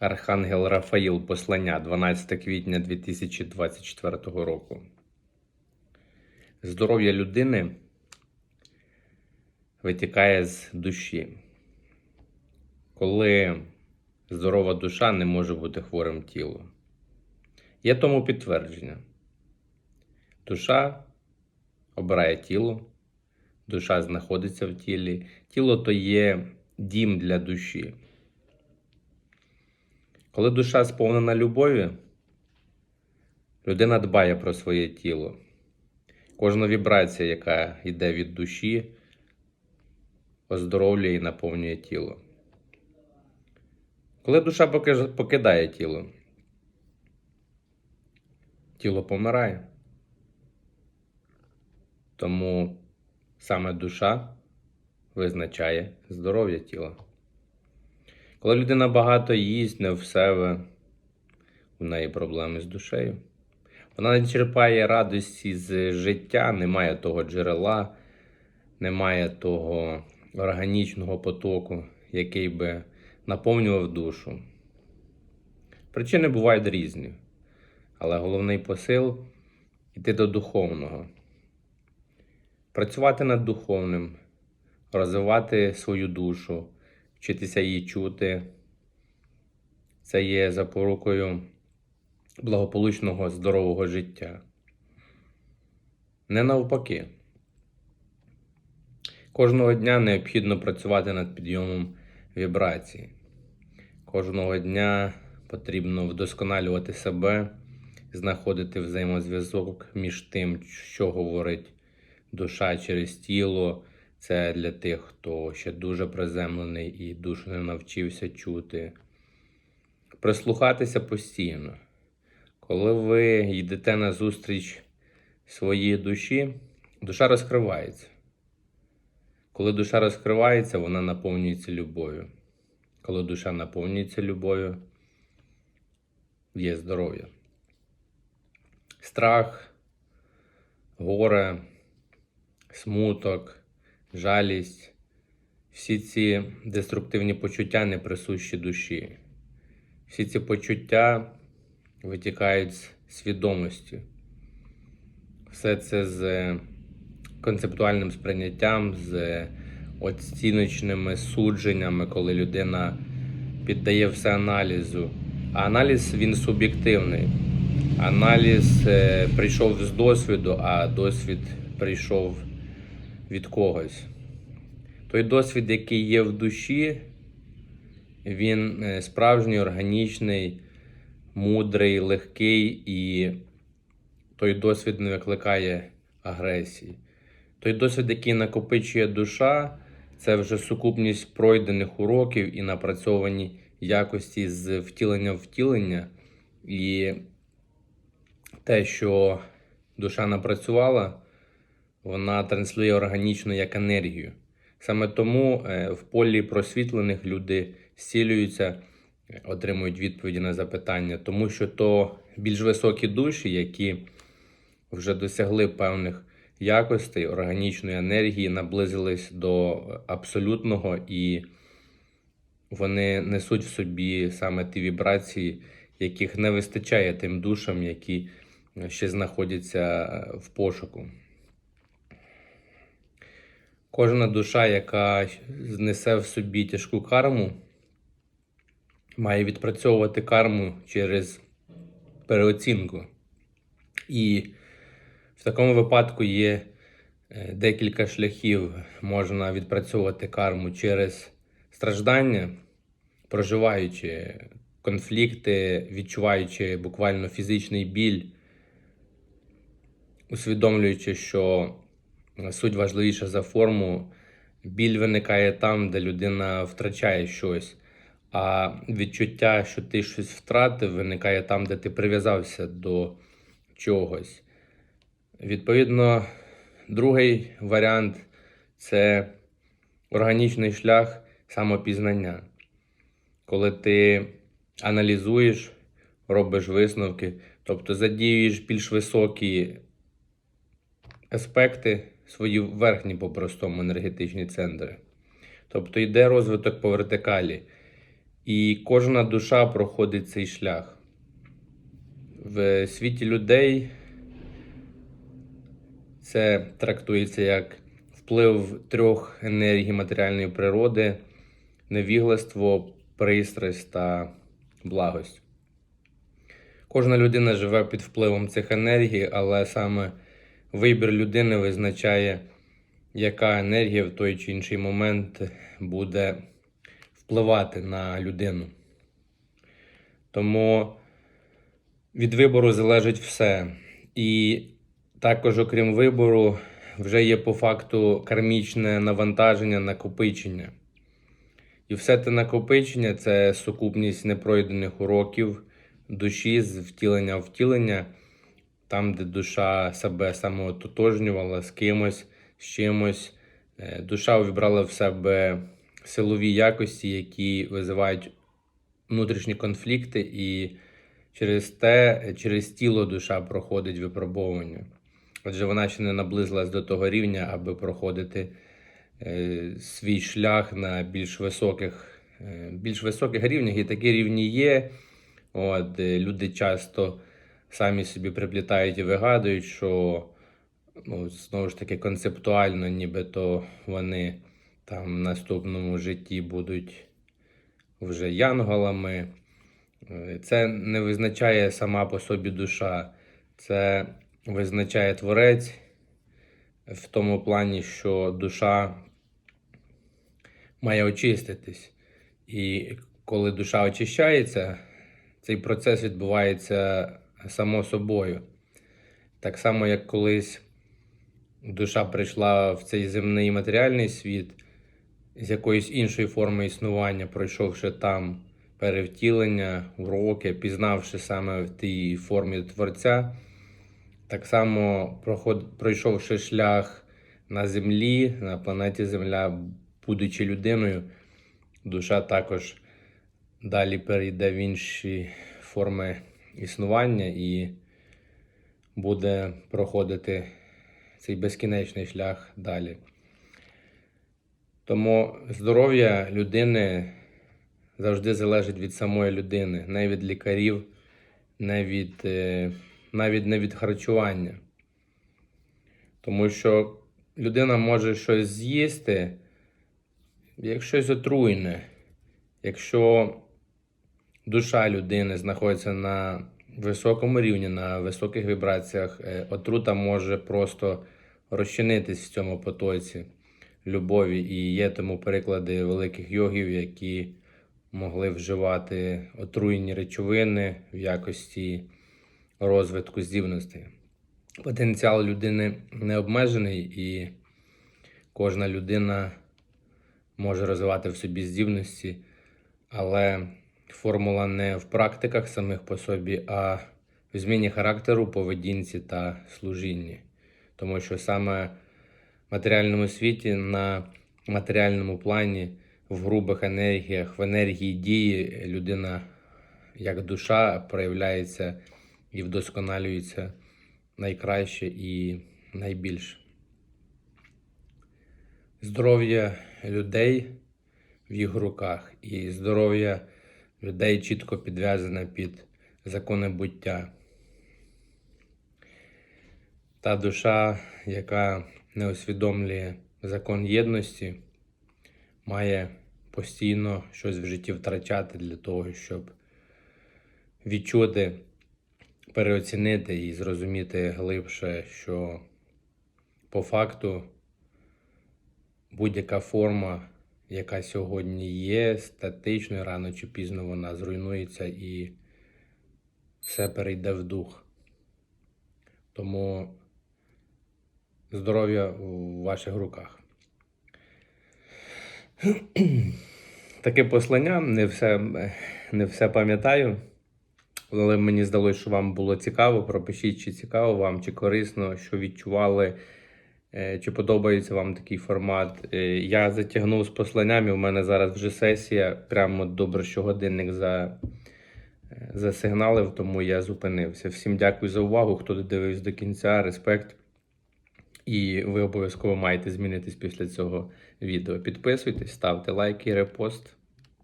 Архангел Рафаїл Послання 12 квітня 2024 року. Здоров'я людини витікає з душі. Коли здорова душа не може бути хворим тілом. Є тому підтвердження. Душа обирає тіло, душа знаходиться в тілі. Тіло то є дім для душі. Коли душа сповнена любові, людина дбає про своє тіло. Кожна вібрація, яка йде від душі, оздоровлює і наповнює тіло. Коли душа покидає тіло, тіло помирає. Тому саме душа визначає здоров'я тіла. Коли людина багато їсть, не в себе, у неї проблеми з душею. Вона не черпає радості з життя, немає того джерела, немає того органічного потоку, який би наповнював душу. Причини бувають різні, але головний посил йти до духовного, працювати над духовним, розвивати свою душу, вчитися її чути. Це є запорукою благополучного здорового життя. Не навпаки. Кожного дня необхідно працювати над підйомом вібрацій. Кожного дня потрібно вдосконалювати себе, знаходити взаємозв'язок між тим, що говорить душа через тіло. Це для тих, хто ще дуже приземлений і душу не навчився чути. Прислухатися постійно. Коли ви йдете на зустріч своїй душі, душа розкривається. Коли душа розкривається, вона наповнюється любов'ю. Коли душа наповнюється любов'ю, є здоров'я. Страх, горе, смуток, жалість, всі ці деструктивні почуття не присущі душі. Всі ці почуття витікають з свідомості. Все це з концептуальним сприйняттям, з оціночними судженнями, коли людина піддає все аналізу. А аналіз він суб'єктивний. Аналіз е, прийшов з досвіду, а досвід прийшов від когось. Той досвід, який є в душі, він е, справжній, органічний, мудрий, легкий, і той досвід не викликає агресії. Той досвід, який накопичує душа, це вже сукупність пройдених уроків і напрацьовані якості з втілення в втілення. І те, що душа напрацювала, вона транслює органічно як енергію. Саме тому е, в полі просвітлених люди зцілюються, е, отримують відповіді на запитання, тому що то більш високі душі, які вже досягли певних якостей органічної енергії, наблизились до абсолютного і вони несуть в собі саме ті вібрації, яких не вистачає тим душам, які ще знаходяться в пошуку. Кожна душа, яка знесе в собі тяжку карму, має відпрацьовувати карму через переоцінку. І в такому випадку є е, декілька шляхів. Можна відпрацьовувати карму через страждання, проживаючи конфлікти, відчуваючи буквально фізичний біль, усвідомлюючи, що суть важливіша за форму. Біль виникає там, де людина втрачає щось. А відчуття, що ти щось втратив, виникає там, де ти прив'язався до чогось. Відповідно, другий варіант це органічний шлях самопізнання. Коли ти аналізуєш, робиш висновки, тобто задіюєш більш високі аспекти, свої верхні по-простому енергетичні центри. Тобто йде розвиток по вертикалі. І кожна душа проходить цей шлях. В світі людей це трактується як вплив трьох енергій матеріальної природи, невігластво, пристрасть та благость. Кожна людина живе під впливом цих енергій, але саме вибір людини визначає, яка енергія в той чи інший момент буде впливати на людину. Тому від вибору залежить все. І також, окрім вибору, вже є по факту кармічне навантаження, накопичення. І все те накопичення це сукупність непройдених уроків душі з втілення втілення, там, де душа себе самоототожнювала з кимось, з чимось. Е, Душа увібрала в себе силові якості, які визивають внутрішні конфлікти, і через те, через тіло душа проходить випробовування. Адже вона ще не наблизилась до того рівня, аби проходити е, свій шлях на більш високих, е, більш високих рівнях. І такі рівні є. От, люди часто самі собі приплітають і вигадують, що ну, знову ж таки концептуально, нібито вони там в наступному житті будуть вже янголами. Е, Це не визначає сама по собі душа, це визначає творець в тому плані, що душа має очиститись. І коли душа очищається, цей процес відбувається само собою. Так само, як колись душа прийшла в цей земний матеріальний світ з якоїсь іншої форми існування, пройшовши там перевтілення, уроки, пізнавши саме в тій формі Творця, так само пройшовши шлях на землі, на планеті Земля, будучи людиною, душа також далі перейде в інші форми існування і буде проходити цей безкінечний шлях далі. Тому здоров'я людини завжди залежить від самої людини, не від лікарів, не від, е, навіть не від харчування. Тому що людина може щось з'їсти, як щось отруйне, якщо душа людини знаходиться на високому рівні, на високих вібраціях, е, отрута може просто розчинитись в цьому потоці любові. І є тому приклади великих йогів, які могли вживати отруєні речовини в якості розвитку здібностей. Потенціал людини не обмежений, і кожна людина може розвивати в собі здібності, але формула не в практиках самих по собі, а в зміні характеру, поведінці та служінні. Тому що саме в матеріальному світі на матеріальному плані, в грубих енергіях, в енергії дії людина як душа проявляється і вдосконалюється найкраще і найбільше. Здоров'я людей в їх руках, і здоров'я людей чітко підв'язане під закони буття. Та душа, яка не усвідомлює закон єдності, має постійно щось в житті втрачати для того, щоб відчути, переоцінити і зрозуміти глибше, що по факту будь-яка форма, яка сьогодні є, статичною, рано чи пізно вона зруйнується і все перейде в дух. Тому здоров'я у ваших руках. Таке послання, не все, не все пам'ятаю, але мені здалося, що вам було цікаво. Пропишіть, чи цікаво вам, чи корисно, що відчували, чи подобається вам такий формат. Е, Я затягнув з посланнями, у мене зараз вже сесія. Прямо добре, що годинник за, е, засигналив, тому я зупинився. Всім дякую за увагу. Хто додивився до кінця, респект. І ви обов'язково маєте змінитись після цього відео. Підписуйтесь, ставте лайки, репост.